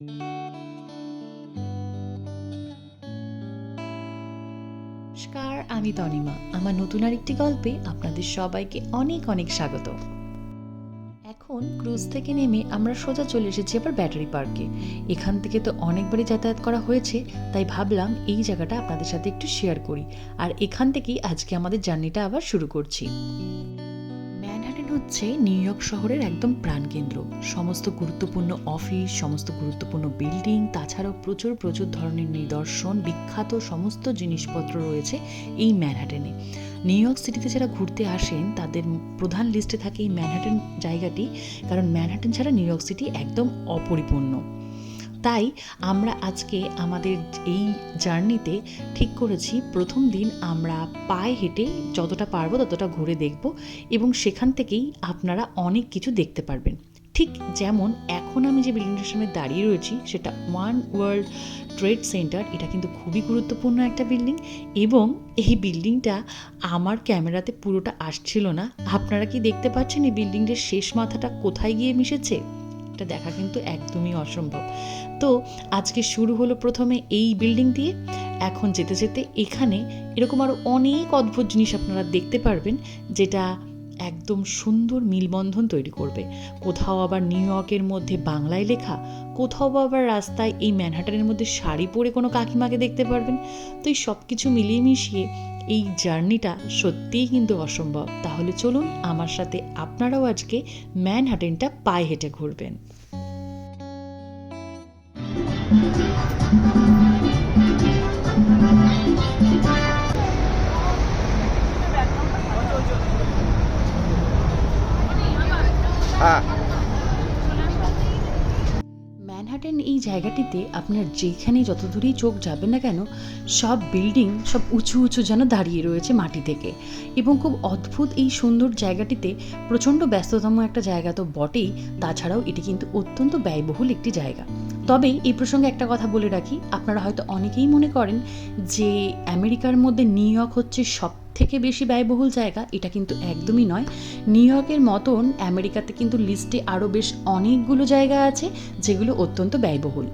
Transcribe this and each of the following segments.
নমস্কার, আমি তনিমা। আমার নতুন আরেকটি গল্পে আপনাদের সবাইকে অনেক অনেক স্বাগত। এখন ক্রুজ থেকে নেমে আমরা সোজা চলে এসেছি আবার ব্যাটারি পার্কে। এখান থেকে তো অনেকবারই যাতায়াত করা হয়েছে, তাই ভাবলাম এই জায়গাটা আপনাদের সাথে একটু শেয়ার করি। আর এখান থেকেই আজকে আমাদের জার্নিটা আবার শুরু করছি। হচ্ছে নিউ ইয়র্ক শহরের একদম প্রাণকেন্দ্র। সমস্ত গুরুত্বপূর্ণ অফিস, সমস্ত গুরুত্বপূর্ণ বিল্ডিং, তাছাড়াও প্রচুর প্রচুর ধরনের নিদর্শন, বিখ্যাত সমস্ত জিনিসপত্র রয়েছে এই ম্যানহাটেনে নিউ ইয়র্ক সিটিতে যারা ঘুরতে আসেন, তাদের প্রধান লিস্টে থাকে এই ম্যানহাটেন জায়গাটি, কারণ ম্যানহাটেন ছাড়া নিউ ইয়র্ক সিটি একদম অপরিপূর্ণ। তাই আমরা আজকে আমাদের এই জার্নিতে ঠিক করেছি, প্রথম দিন আমরা পায়ে হেঁটে যতটা পারব ততটা ঘুরে দেখব এবং সেখান থেকেই আপনারা অনেক কিছু দেখতে পারবেন। ঠিক যেমন এখন আমি যে বিল্ডিংটার সামনে দাঁড়িয়ে রয়েছি সেটা ওয়ান ওয়ার্ল্ড ট্রেড সেন্টার এটা কিন্তু খুবই গুরুত্বপূর্ণ একটা বিল্ডিং এবং এই বিল্ডিংটা আমার ক্যামেরাতে পুরোটা আসছিল না। আপনারা কি দেখতে পাচ্ছেন এই বিল্ডিংটার শেষ মাথাটা কোথায় গিয়ে মিশেছে? এটা দেখা কিন্তু একদমই অসম্ভব। তো আজকে শুরু হলো প্রথমে এই বিল্ডিং দিয়ে। এখন যেতে যেতে এখানে এরকম আরও অনেক অদ্ভুত জিনিস আপনারা দেখতে পারবেন, যেটা একদম সুন্দর মিলবন্ধন তৈরি করবে। কোথাও আবার নিউ ইয়র্কের মধ্যে বাংলায় লেখা, কোথাও আবার রাস্তায় এই ম্যানহাটানের মধ্যে শাড়ি পরে কোনো কাকিমাকে দেখতে পারবেন। তো এই সব কিছু মিলিয়ে মিশিয়ে এই জার্নিটা সত্যিই কিন্তু অসম্ভব। তাহলে চলুন আমার সাথে আপনারাও আজকে ম্যানহাটেনটা পায়ে হেঁটে ঘুরবেন। এই জায়গাটিতে আপনার যেখানে যত দূরেই চোখ যাবে না কেন, সব বিল্ডিং সব উঁচু উঁচু যেন দাঁড়িয়ে রয়েছে মাটি থেকে। এবং খুব অদ্ভুত এই সুন্দর জায়গাটিতে প্রচণ্ড ব্যস্ততম একটা জায়গা তো বটেই, তাছাড়াও এটি কিন্তু অত্যন্ত ব্যয়বহুল একটি জায়গা। তবে এই প্রসঙ্গে একটা কথা বলে রাখি, আপনারা হয়তো অনেকেই মনে করেন যে আমেরিকার মধ্যে নিউ ইয়র্ক হচ্ছে সব থেকে বেশি ব্যয়বহুল জায়গা, এটা কিন্তু একদমই নয়। নিউ ইয়র্কের মতন আমেরিকাতে কিন্তু লিস্টে আরও বেশ অনেকগুলো জায়গা আছে, যেগুলো অত্যন্ত ব্যয়বহুল।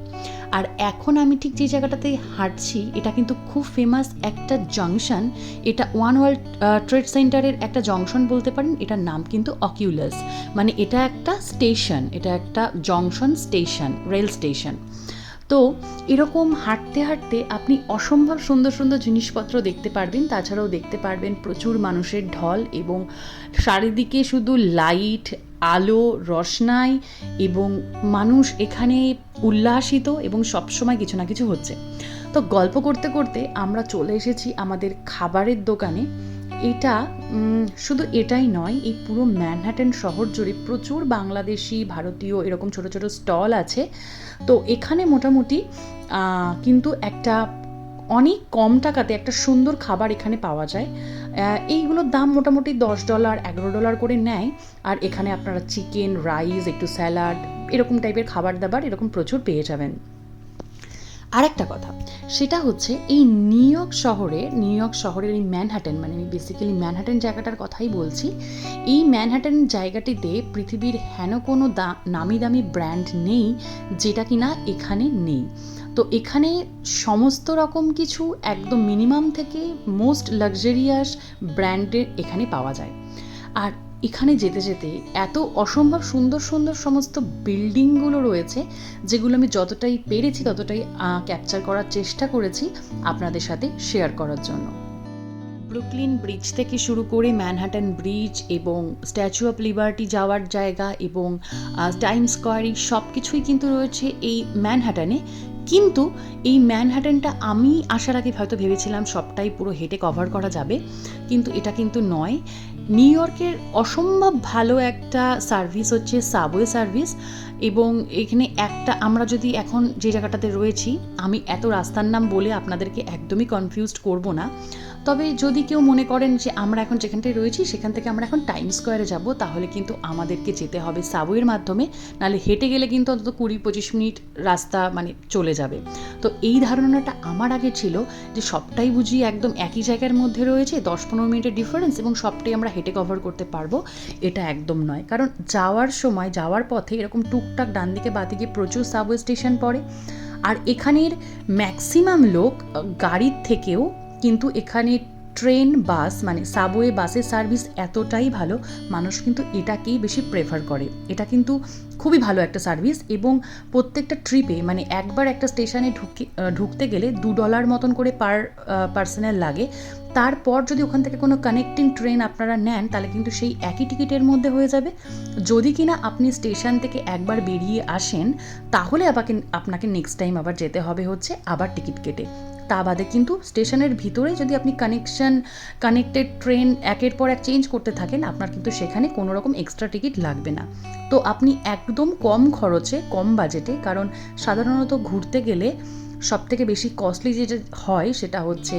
আর এখন আমি ঠিক যে জায়গাটাতে হাঁটছি, এটা কিন্তু খুব ফেমাস একটা জাংশন এটা ওয়ান ওয়ার্ল্ড ট্রেড সেন্টারের একটা জংশন বলতে পারেন, এটার নাম কিন্তু অকিউলাস মানে এটা একটা স্টেশন এটা একটা জংশন স্টেশন রেল স্টেশন তো এরকম হাঁটতে হাঁটতে আপনি অসম্ভব সুন্দর সুন্দর জিনিসপত্র দেখতে পারবেন। তাছাড়াও দেখতে পারবেন প্রচুর মানুষের ঢল এবং চারিদিকে শুধু লাইট, আলো রসনাই এবং মানুষ এখানে উল্লাসিত এবং সবসময় কিছু না কিছু হচ্ছে। তো গল্প করতে করতে আমরা চলে এসেছি আমাদের খাবারের দোকানে। এটা শুধু এটাই নয়, এই পুরো ম্যানহাটেন শহর জুড়ে প্রচুর বাংলাদেশি, ভারতীয় এরকম ছোট ছোট স্টল আছে। তো এখানে মোটামুটি কিন্তু একটা অনেক কম টাকাতে একটা সুন্দর খাবার এখানে পাওয়া যায়। এইগুলোর দাম মোটামুটি দশ ডলার, এগারো ডলার করে নেয়। আর এখানে আপনারা চিকেন, রাইস, একটু স্যালাড, এরকম টাইপের খাবার দাবার এরকম প্রচুর পেয়ে যাবেন। আর একটা কথা, সেটা হচ্ছে এই নিউ ইয়র্ক শহরে, নিউ ইয়র্ক শহরের এই ম্যানহাটেন মানে আমি বেসিক্যালি ম্যানহাটেন জায়গাটার কথাই বলছি, এই ম্যানহাটেন জায়গাটিতে পৃথিবীর হেন কোনো দা, নামি দামি ব্র্যান্ড নেই যেটা কিনা এখানে নেই। তো এখানে সমস্ত রকম কিছু একদম মিনিমাম থেকে মোস্ট লাক্সারিয়াস ব্র্যান্ডের এখানে পাওয়া যায়। আর এখানে যেতে যেতে এত অসম্ভব সুন্দর সুন্দর সমস্ত বিল্ডিংগুলো রয়েছে, যেগুলো আমি যতটাই পেরেছি, ততটাই ক্যাপচার করার চেষ্টা করেছি আপনাদের সাথে শেয়ার করার জন্য। ব্রুকলিন ব্রিজ থেকে শুরু করে ম্যানহাটন ব্রিজ এবং স্ট্যাচু অফ লিবার্টি যাওয়ার জায়গা এবং টাইম স্কোয়ার সব কিছুই কিন্তু রয়েছে এই ম্যানহাটনে কিন্তু এই ম্যানহাটনটা আমি আসার আগে হয়তো ভেবেছিলাম সবটাই পুরো হেঁটে কভার করা যাবে। কিন্তু এটা কিন্তু নয়। নিউ ইয়র্কের অসম্ভব ভালো একটা সার্ভিস হচ্ছে সাবওয়ে সার্ভিস এবং এখানে একটা আমরা যদি এখন যে জায়গাটাতে রয়েছি, আমি এত রাস্তার নাম বলে আপনাদেরকে একদমই কনফিউজড করব না। তবে যদি কেউ মনে করেন যে আমরা এখন যেখানটায় রয়েছি, সেখান থেকে আমরা এখন টাইম স্কোয়ারে যাব, তাহলে কিন্তু আমাদেরকে যেতে হবে সাবওয়ের মাধ্যমে। নাহলে হেঁটে গেলে কিন্তু অন্তত কুড়ি পঁচিশ মিনিট রাস্তা মানে চলে যাবে। তো এই ধারণাটা আমার আগে ছিল যে সবটাই বুঝি একদম একই জায়গার মধ্যে রয়েছে, দশ পনেরো মিনিটের ডিফারেন্স এবং সবটাই আমরা হেঁটে কভার করতে পারব, এটা একদম নয়। কারণ যাওয়ার সময়, যাওয়ার পথে এরকম টুকটাক ডান দিকে বাদিকে প্রচুর সাবওয়ে স্টেশন পড়ে। আর এখানের ম্যাক্সিমাম লোক গাড়ির থেকেও কিন্তু এখানে ট্রেন, বাস মানে সাবওয়ে বাসের সার্ভিস এতটাই ভালো, মানুষ কিন্তু এটাকেই বেশি প্রেফার করে। এটা কিন্তু খুবই ভালো একটা সার্ভিস এবং প্রত্যেকটা ট্রিপে মানে একবার একটা স্টেশনে ঢুকে ঢুকতে গেলে দু ডলার মতন করে পার পার্সোনাল লাগে। তারপর যদি ওখান থেকে কোনো কানেক্টিং ট্রেন আপনারা নেন, তাহলে কিন্তু সেই একই টিকিটের মধ্যে হয়ে যাবে। যদি কিনা আপনি স্টেশন থেকে একবার বেরিয়ে আসেন, তাহলে আবাকে, আপনাকে নেক্সট টাইম আবার যেতে হবে হচ্ছে আবার টিকিট কেটে। তা বাদে কিন্তু স্টেশনের ভিতরে যদি আপনি কানেকশন কানেক্টেড ট্রেন একের পর এক চেঞ্জ করতে থাকেন, আপনার কিন্তু সেখানে কোনো রকম এক্সট্রা টিকিট লাগবে না। তো আপনি একদম কম খরচে, কম বাজেটে কারণ সাধারণত ঘুরতে গেলে সব থেকে বেশি কস্টলি যেটা হয় সেটা হচ্ছে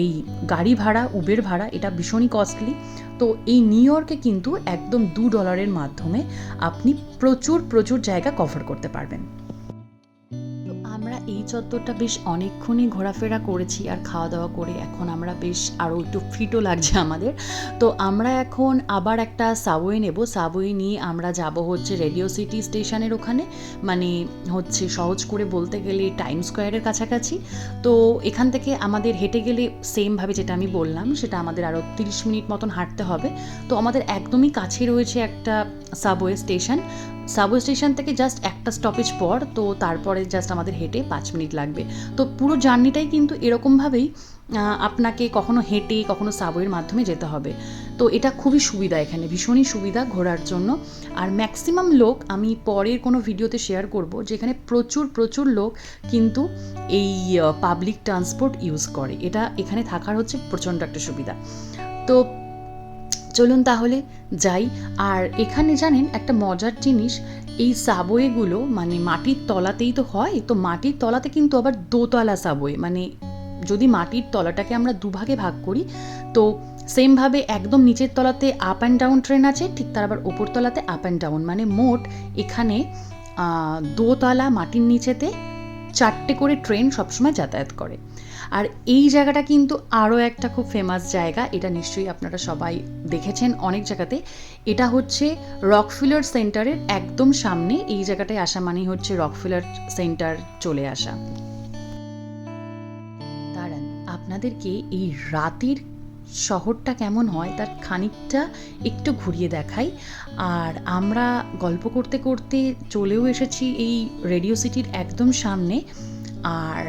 এই গাড়ি ভাড়া উবের ভাড়া, এটা ভীষণই কস্টলি তো এই নিউ ইয়র্কে কিন্তু একদম দু ডলারের মাধ্যমে আপনি প্রচুর প্রচুর জায়গা কভার করতে পারবেন। এই চত্বরটা বেশ অনেকক্ষণই ঘোরাফেরা করেছি আর খাওয়া দাওয়া করে এখন আমরা বেশ আরও একটু ফিটও লাগছে আমাদের। তো আমরা এখন আবার একটা সাবওয়ে নেব। সাবওয়ে নিয়ে আমরা যাব হচ্ছে রেডিও সিটি স্টেশনের ওখানে। মানে হচ্ছে সহজ করে বলতে গেলে টাইম স্কোয়ারের কাছাকাছি। তো এখান থেকে আমাদের হেঁটে গেলে সেমভাবে যেটা আমি বললাম, সেটা আমাদের আরও তিরিশ মিনিট মতন হাঁটতে হবে। তো আমাদের একদমই কাছে রয়েছে একটা সাবওয়ে স্টেশন সাবওয়ে স্টেশন থেকে জাস্ট একটা স্টপেজ পর, তো তারপরে জাস্ট আমাদের হেঁটে পাঁচ মিনিট লাগবে। তো পুরো জার্নিটাই কিন্তু এরকমভাবেই আপনাকে কখনো হেঁটে, কখনো সাবওয়ের মাধ্যমে যেতে হবে। তো এটা খুবই সুবিধা এখানে, ভীষণই সুবিধা ঘোরার জন্য। আর ম্যাক্সিমাম লোক আমি পরের কোনো ভিডিওতে শেয়ার করব, যেখানে প্রচুর প্রচুর লোক কিন্তু এই পাবলিক ট্রান্সপোর্ট ইউজ করে। এটা এখানে থাকার হচ্ছে প্রচণ্ড একটা সুবিধা। তো চলুন তাহলে যাই। আর এখানে জানেন একটা মজার জিনিস, এই সাবওয়েগুলো মানে মাটির তলাতেই তো হয়, তো মাটির তলাতে কিন্তু আবার দোতলা সাবওয়ে মানে যদি মাটির তলাটাকে আমরা দুভাগে ভাগ করি, তো সেমভাবে একদম নিচের তলাতে আপ অ্যান্ড ডাউন ট্রেন আছে, ঠিক তার আবার ওপর তলাতে আপ অ্যান্ড ডাউন মানে মোট এখানে দোতলা মাটির নিচেতে চারটে করে ট্রেন সবসময় যাতায়াত করে। আর এই জায়গাটা কিন্তু আরও একটা খুব ফেমাস জায়গা, এটা নিশ্চয়ই আপনারা সবাই দেখেছেন অনেক জায়গাতে। এটা হচ্ছে রকফিলার সেন্টারের একদম সামনে, এই জায়গাটায় আসা মানেই হচ্ছে রকফিলার সেন্টার চলে আসা। আপনাদেরকে এই রাতের শহরটা কেমন হয় তার খানিকটা একটু ঘুরিয়ে দেখাই। আর আমরা গল্প করতে করতে চলেও এসেছি এই রেডিও সিটির একদম সামনে। আর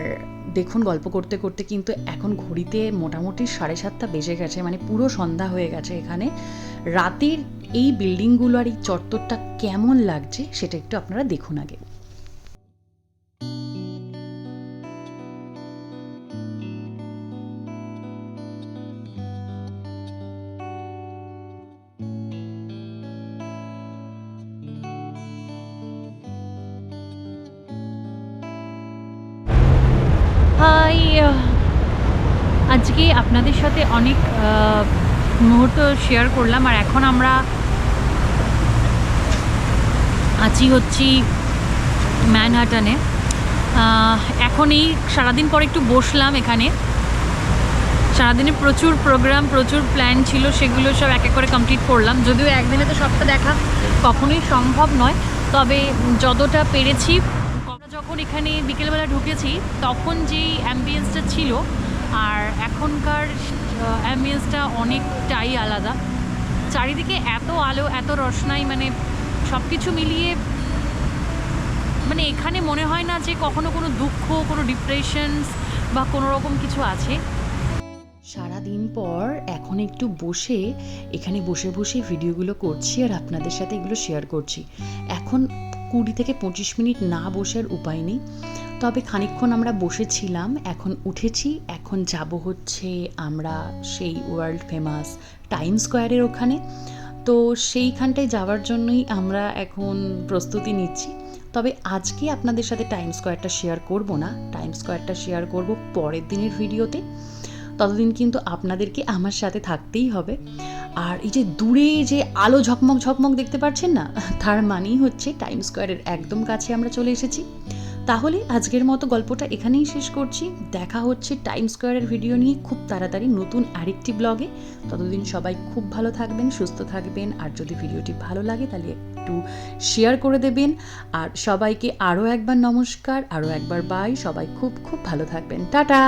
দেখুন, গল্প করতে করতে কিন্তু এখন ঘড়িতে মোটামুটি সাড়ে সাতটা বেজে গেছে মানে পুরো সন্ধ্যা হয়ে গেছে এখানে। রাতের এই বিল্ডিংগুলো আর এই চত্বরটা কেমন লাগছে সেটা একটু আপনারা দেখুন আগে। আজকে আপনাদের সাথে অনেক মুহূর্ত শেয়ার করলাম আর এখন আমরা আছি হচ্ছি ম্যানহাটানে এখন এই সারাদিন পর একটু বসলাম এখানে। সারাদিনে প্রচুর প্রোগ্রাম প্রচুর প্ল্যান ছিল, সেগুলো সব এক এক করে কমপ্লিট করলাম। যদিও একদিনে তো সবটা দেখা কখনোই সম্ভব নয়, তবে যতটা পেরেছি যখন এখানে বিকেলবেলা ঢুকেছি, তখন যেই অ্যাম্বিয়েন্সটা ছিল, আর এখনকার অ্যাম্বিয়েন্সটা অনেকটাই আলাদা। চারিদিকে এত আলো, এত রসনাই মানে সব কিছু মিলিয়ে মানে এখানে মনে হয় না যে কখনো কোনো দুঃখ, কোনো ডিপ্রেশনস বা কোনো রকম কিছু আছে। সারাদিন পর এখন একটু বসে এখানে বসে বসে ভিডিওগুলো করছি আর আপনাদের সাথে এগুলো শেয়ার করছি। এখন কুড়ি থেকে পঁচিশ মিনিট না বসার উপায় নেই। তবে খানিকক্ষণ আমরা বসেছিলাম, এখন উঠেছি, এখন যাব হচ্ছে আমরা সেই ওয়ার্ল্ড ফেমাস টাইম স্কোয়ারের ওখানে। তো সেইখানটায় যাওয়ার জন্যই আমরা এখন প্রস্তুতি নিচ্ছি। তবে আজকে আপনাদের সাথে টাইম স্কোয়ারটা শেয়ার করব না। টাইম স্কোয়ারটা শেয়ার করব পরের দিনের ভিডিওতে ততদিন কিন্তু আপনাদেরকে আমার সাথে থাকতেই হবে। আর এই যে দূরে যে আলো ঝকমক ঝকমক দেখতে পাচ্ছেন না, তার মানেই হচ্ছে টাইম স্কোয়ারের একদম কাছে আমরা চলে এসেছি। তাহলে আজকের মতো গল্পটা এখানেই শেষ করছি। দেখা হচ্ছে টাইম স্কোয়ারের ভিডিও নিয়ে খুব তাড়াতাড়ি নতুন আরেকটি ব্লগে ততদিন সবাই খুব ভালো থাকবেন, সুস্থ থাকবেন। আর যদি ভিডিওটি ভালো লাগে তাহলে একটু শেয়ার করে দেবেন। আর সবাইকে আরও একবার নমস্কার, আরও একবার বাই সবাই খুব খুব ভালো থাকবেন। টাটা!